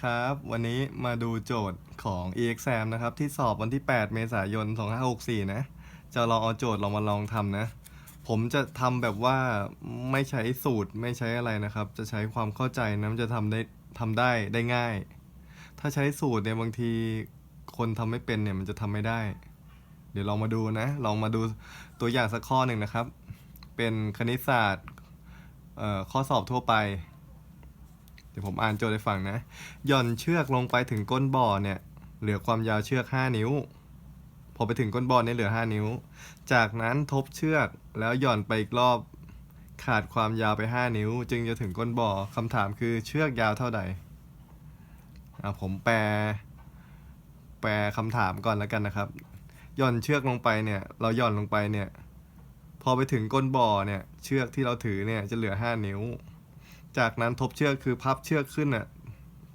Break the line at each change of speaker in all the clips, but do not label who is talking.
ครับ วันนี้มาดูโจทย์ของ EXAM นะครับ ที่สอบวันที่ 8 เมษายน 2564 นะ จะลองเอาโจทย์ลองมาลองทำนะ ผมจะทำแบบว่าไม่ใช้สูตรไม่ใช้อะไรนะครับ จะใช้ความเข้าใจนะมันจะทำได้ทำได้ได้ง่าย ถ้าใช้สูตรเนี่ยบางทีคนทำไม่เป็นเนี่ยมันจะทำไม่ได้ เดี๋ยวลองมาดูนะ ลองมาดูตัวอย่างสักข้อหนึ่งนะครับ เป็นคณิตศาสตร์ข้อสอบทั่วไป เดี๋ยวผมอ่านโจทย์ให้ฟังนะ หย่อนเชือกลงไปถึงก้นบ่อเนี่ย เหลือความยาวเชือก 5 นิ้ว พอไปถึงก้นบ่อเนี่ยเหลือ 5 นิ้ว จากนั้นทบเชือกแล้วหย่อนไปอีกรอบ ขาดความยาวไป 5 นิ้ว จึงจะถึงก้นบ่อคำถามคือเชือกยาวเท่าใดอะผมแปล แปลคำถามก่อนแล้วกันนะครับ หย่อนเชือกลงไปเนี่ย เราหย่อนลงไปเนี่ย พอไปถึงก้นบ่อเนี่ย เชือกที่เราถือเนี่ยจะเหลือ 5 นิ้ว จากนั้นทบเชือกคือพับเชือกขึ้นอะ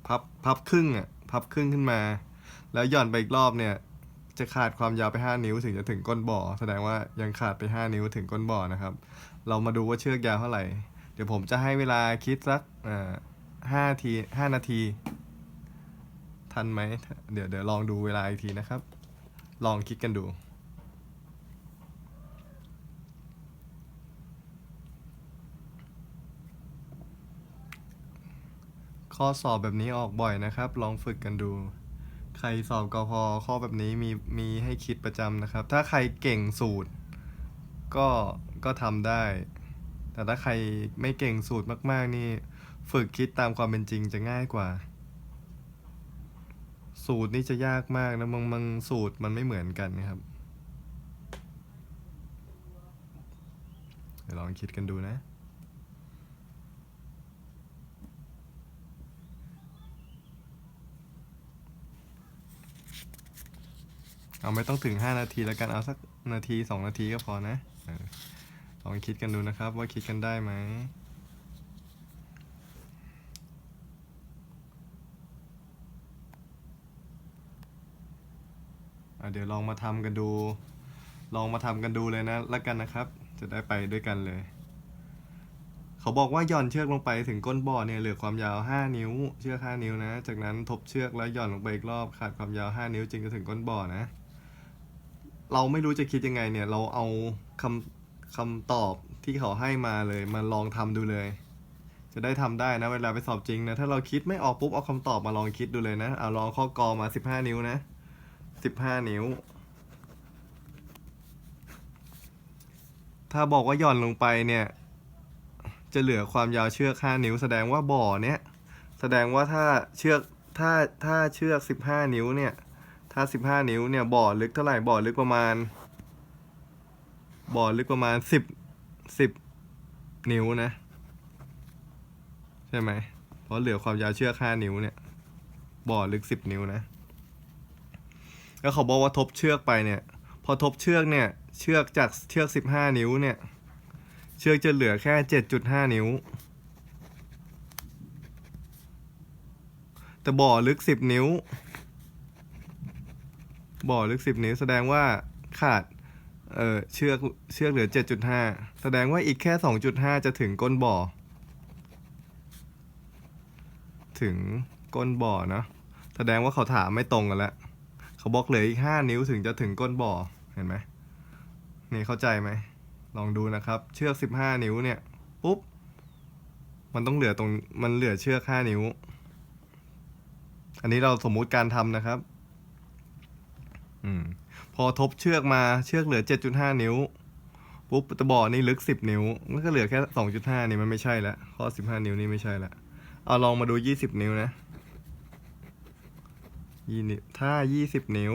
พับพับครึ่งอะพับครึ่งขึ้นมา แล้วหย่อนไปอีกรอบเนี่ย จะขาดความยาวไป 5 นิ้วถึงจะถึงก้นบ่อ แสดงว่ายังขาดไป 5 นิ้วถึงก้นบ่อนะครับ เรามาดูว่าเชือกยาวเท่าไหร่ เดี๋ยวผมจะให้เวลาคิดสักอ่าห้าทีห้านาที ทันไหม เดี๋ยวเดี๋ยวลองดูเวลาอีกทีนะครับ ลองคิดกันดู ข้อสอบแบบนี้ออกบ่อยนะครับ ลองฝึกกันดู ใครสอบกพข้อแบบนี้มีมีให้คิดประจำนะครับ ถ้าใครเก่งสูตร ก็ก็ทำได้ แต่ถ้าใครไม่เก่งสูตรมาก ๆ นี่ ฝึกคิดตามความเป็นจริงจะง่ายกว่า สูตรนี่จะยากมากนะบางบางสูตรมันไม่เหมือนกันนะครับลองคิดกันดูนะ เอาไม่ต้องถึง 5 นาทีแล้วกันเอาสักนาที 2 นาทีก็พอนะลองคิดกันดูนะครับว่าคิดกันได้ไหมเดี๋ยวลองมาทำกันดู ลองมาทำกันดูเลยนะแล้วกันนะครับ จะได้ไปด้วยกันเลย เขาบอกว่าหย่อนเชือกลงไปถึงก้นบ่อเนี่ยเหลือความยาว 5 นิ้ว เชือก 5 นิ้วนะ จากนั้นทบเชือกแล้วหย่อนลงไปอีกรอบขาดความยาว 5 นิ้วจึงจะถึงก้นบ่อนะ เราไม่รู้จะคิดยังไงเนี่ย เราเอาคำคำตอบที่เขาให้มาเลยมาลองทำดูเลย จะได้ทำได้นะเวลาไปสอบจริงนะถ้าเราคิดไม่ออกปุ๊บเอาคำตอบมาลองคิดดูเลยนะเอาลองข้อกอมา 15 นิ้วนะ15 นิ้ว ถ้าบอกว่าหย่อนลงไปเนี่ย จะเหลือความยาวเชือก 5 นิ้ว แสดงว่าบ่อเนี้ยแสดงว่าถ้าเชือกถ้าถ้าเชือก 15 นิ้วเนี่ย ถ้า15นิ้วเนี่ยบ่อลึกเท่าไหร่บ่อลึกประมาณ บ่อลึกประมาณ10 10นิ้วนะ ใช่ไหมเพราะเหลือความยาวเชือก5นิ้วเนี่ย บ่อลึก10นิ้วนะแล้วเขาบอกว่าทบเชือกไปเนี่ย พอทบเชือกเนี่ย เชือกจากเชือก15นิ้วเนี่ย เชือกจะเหลือแค่7.5นิ้ว แต่บ่อลึก10นิ้ว บ่อลึก10นิ้วแสดงว่าขาดเอ่อเชือกเชือกเหลือ 7.5 แสดงว่าอีกแค่ 2.5 จะถึงก้นบ่อ ถึงก้นบ่อเนะแสดงว่าเขาถามไม่ตรงกันแล้วเขาบอกเหลืออีก 5 นิ้วถึงจะถึงก้นบ่อเห็นไหมนี่เข้าใจไหมลองดูนะครับ เชือก 15 นิ้วเนี่ยปุ๊บมันต้องเหลือตรงมันเหลือเชือก 5 นิ้ว อันนี้เราสมมุติการทำนะครับ อืม พอทบเชือกมาเชือกเหลือ7.5นิ้ว ปุ๊บตะบ่อนี่ลึก10นิ้ว มันก็เหลือแค่2.5นี่มันไม่ใช่ละข้อ15นิ้วนี่ไม่ใช่ละเอาลองมาดู20นิ้วนะยี่นิ้วถ้า20นิ้ว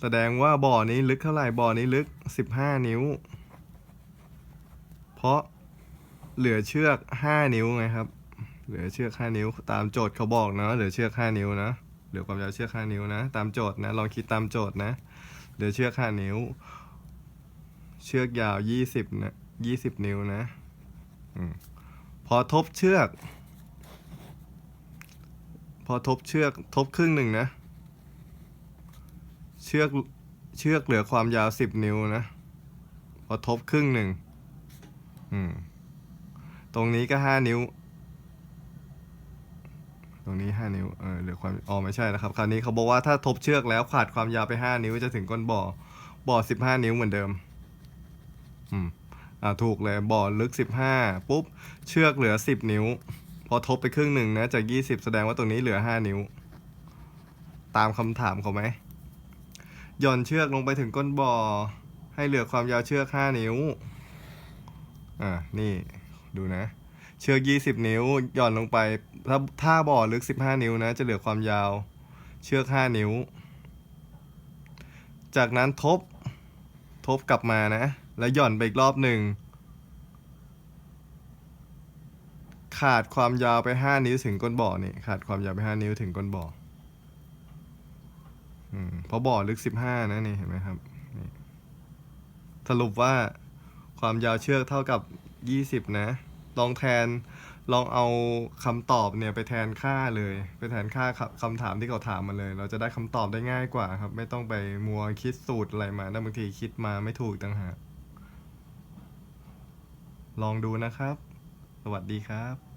แสดงว่าบ่อนี้ลึกเท่าไหร่บ่อนี้ลึก15นิ้ว เพราะเหลือเชือก5นิ้วไงครับ เหลือเชือก5นิ้วตามโจทย์เขาบอกเนาะเหลือเชือก5นิ้วนะ เหลือความยาวเชือก5นิ้วนะ ตามโจทย์นะ ลองคิดตามโจทย์นะเหลือเชือก5นิ้ว เชือกยาว20นะ20นิ้วนะอพอทบเชือก พอทบเชือกทบครึ่งหนึ่งนะ เชือกเชือกเหลือความยาว10นิ้วนะ พอทบครึ่งหนึ่ง อืม ตรงนี้ก็5นิ้ว ตรงนี้ห้านิ้วเออเหลือความอ๋อไม่ใช่นะครับ คราวนี้เขาบอกว่าถ้าทบเชือกแล้วขาดความยาวไปห้านิ้วจะถึงก้นบ่อ บ่อสิบห้านิ้วเหมือนเดิม อืมอ่าถูกเลยบ่อลึกสิบห้าปุ๊บ เชือกเหลือสิบนิ้ว พอทบไปครึ่งหนึ่งนะจากยี่สิบแสดงว่าตรงนี้เหลือห้านิ้ว ตามคำถามเขาไหมหย่อนเชือกลงไปถึงก้นบ่อ ให้เหลือความยาวเชือกห้านิ้ว อ่านี่ดูนะ เชือกยี่สิบนิ้วหย่อนลงไป ถ้าถ้าบ่อลึกสิบห้านิ้วนะ จะเหลือความยาว เชือกห้านิ้ว จากนั้นทบ ทบกลับมานะ แล้วหย่อนไปอีกรอบหนึ่ง ขาดความยาวไปห้านิ้วถึงก้นบ่อนี่ขาดความยาวไปห้านิ้วถึงก้นบ่ออืมเพราะบ่อลึกสิบห้านะนี่เห็นไหมครับ สรุปว่าความยาวเชือกเท่ากับยี่สิบนะ ลองแทนลองเอาคำตอบเนี่ยไปแทนค่าเลย ไปแทนค่าคำคำถามที่เขาถามมาเลย เราจะได้คำตอบได้ง่ายกว่าครับ ไม่ต้องไปมัวคิดสูตรอะไรมาแล้วบางทีคิดมาไม่ถูกต่างหากลองดูนะครับ สวัสดีครับ